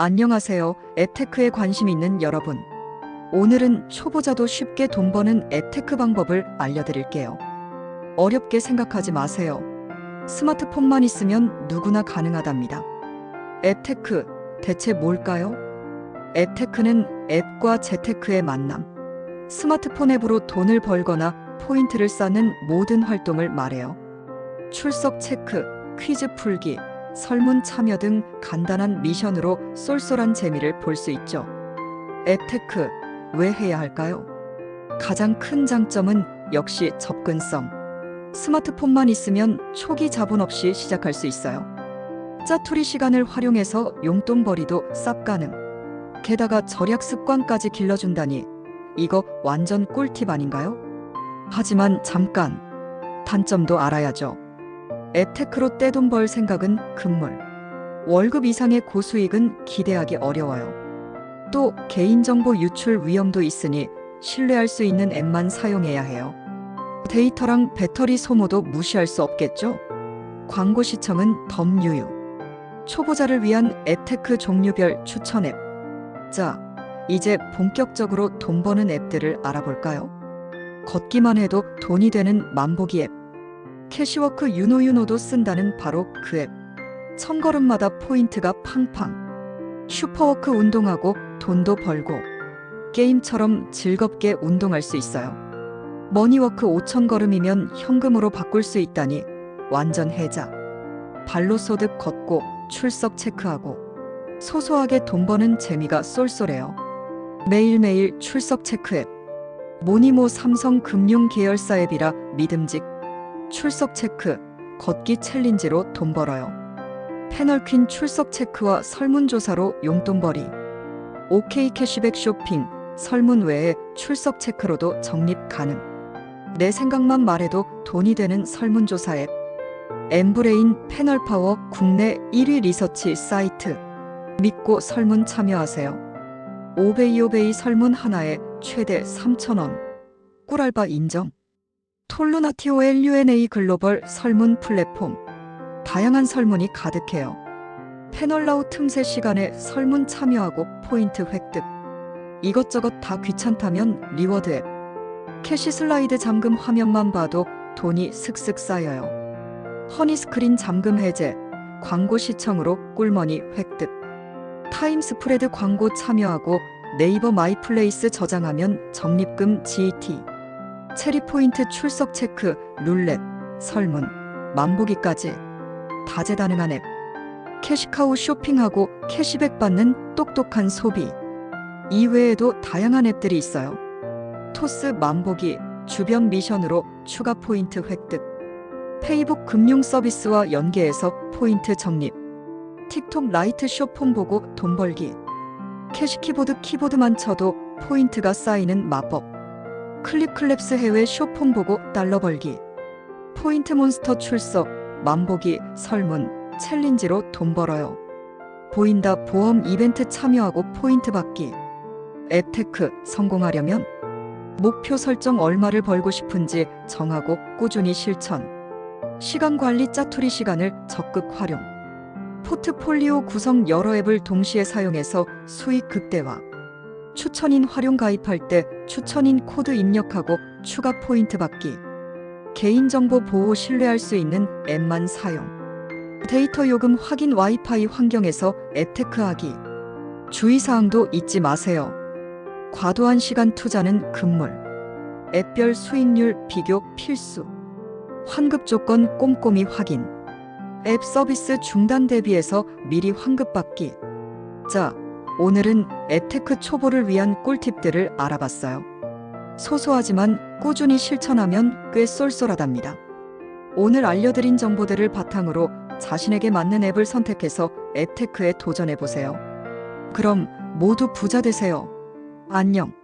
안녕하세요. 앱테크에 관심 있는 여러분. 오늘은 초보자도 쉽게 돈 버는 앱테크 방법을 알려드릴게요. 어렵게 생각하지 마세요. 스마트폰만 있으면 누구나 가능하답니다. 앱테크, 대체 뭘까요? 앱테크는 앱과 재테크의 만남. 스마트폰 앱으로 돈을 벌거나 포인트를 쌓는 모든 활동을 말해요. 출석 체크, 퀴즈 풀기, 설문 참여 등 간단한 미션으로 쏠쏠한 재미를 볼 수 있죠. 앱테크, 왜 해야 할까요? 가장 큰 장점은 역시 접근성. 스마트폰만 있으면 초기 자본 없이 시작할 수 있어요. 짜투리 시간을 활용해서 용돈벌이도 쌉 가능. 게다가 절약 습관까지 길러준다니 이거 완전 꿀팁 아닌가요? 하지만 잠깐 단점도 알아야죠. 앱테크로 떼돈 벌 생각은 금물. 월급 이상의 고수익은 기대하기 어려워요. 또 개인정보 유출 위험도 있으니 신뢰할 수 있는 앱만 사용해야 해요. 데이터랑 배터리 소모도 무시할 수 없겠죠? 광고 시청은 덤유유. 초보자를 위한 앱테크 종류별 추천 앱. 자, 이제 본격적으로 돈 버는 앱들을 알아볼까요? 걷기만 해도 돈이 되는 만보기 앱. 캐시워크 유노유노도 쓴다는 바로 그 앱. 천 걸음마다 포인트가 팡팡. 슈퍼워크 운동하고 돈도 벌고 게임처럼 즐겁게 운동할 수 있어요. 머니워크 5천 걸음이면 현금으로 바꿀 수 있다니 완전 해자. 발로 소득 걷고 출석 체크하고 소소하게 돈 버는 재미가 쏠쏠해요. 매일매일 출석 체크 앱. 모니모 삼성 금융 계열사 앱이라 믿음직. 출석 체크, 걷기 챌린지로 돈 벌어요. 패널퀸 출석 체크와 설문조사로 용돈벌이. OK 캐시백 쇼핑, 설문 외에 출석 체크로도 적립 가능. 내 생각만 말해도 돈이 되는 설문조사 앱. 엠브레인 패널파워 국내 1위 리서치 사이트. 믿고 설문 참여하세요. 오베이오베이 설문 하나에 최대 3,000원. 꿀알바 인정. 톨루나티오 LUNA 글로벌 설문 플랫폼. 다양한 설문이 가득해요. 패널라우 틈새 시간에 설문 참여하고 포인트 획득. 이것저것 다 귀찮다면 리워드 앱. 캐시 슬라이드 잠금 화면만 봐도 돈이 슥슥 쌓여요. 허니스크린 잠금 해제, 광고 시청으로 꿀머니 획득. 타임 스프레드 광고 참여하고 네이버 마이플레이스 저장하면 적립금 GT. 체리 포인트 출석 체크, 룰렛, 설문, 만보기까지 다재다능한 앱. 캐시카우 쇼핑하고 캐시백 받는 똑똑한 소비. 이외에도 다양한 앱들이 있어요. 토스 만보기, 주변 미션으로 추가 포인트 획득. 페이북 금융 서비스와 연계해서 포인트 적립. 틱톡 라이트 쇼폰 보고 돈 벌기. 캐시 키보드 키보드만 쳐도 포인트가 쌓이는 마법. 클립 클랩스 해외 쇼폰 보고 달러 벌기. 포인트 몬스터 출석, 만보기, 설문, 챌린지로 돈 벌어요. 보인다 보험 이벤트 참여하고 포인트 받기. 앱테크 성공하려면 목표 설정 얼마를 벌고 싶은지 정하고 꾸준히 실천. 시간 관리 짜투리 시간을 적극 활용. 포트폴리오 구성 여러 앱을 동시에 사용해서 수익 극대화. 추천인 활용 가입할 때 추천인 코드 입력하고 추가 포인트 받기. 개인정보 보호 신뢰할 수 있는 앱만 사용. 데이터 요금 확인 와이파이 환경에서 앱 테크하기. 주의사항도 잊지 마세요. 과도한 시간 투자는 금물. 앱별 수익률 비교 필수. 환급 조건 꼼꼼히 확인. 앱 서비스 중단 대비해서 미리 환급 받기. 자, 오늘은 앱테크 초보를 위한 꿀팁들을 알아봤어요. 소소하지만 꾸준히 실천하면 꽤 쏠쏠하답니다. 오늘 알려드린 정보들을 바탕으로 자신에게 맞는 앱을 선택해서 앱테크에 도전해보세요. 그럼 모두 부자 되세요. 안녕.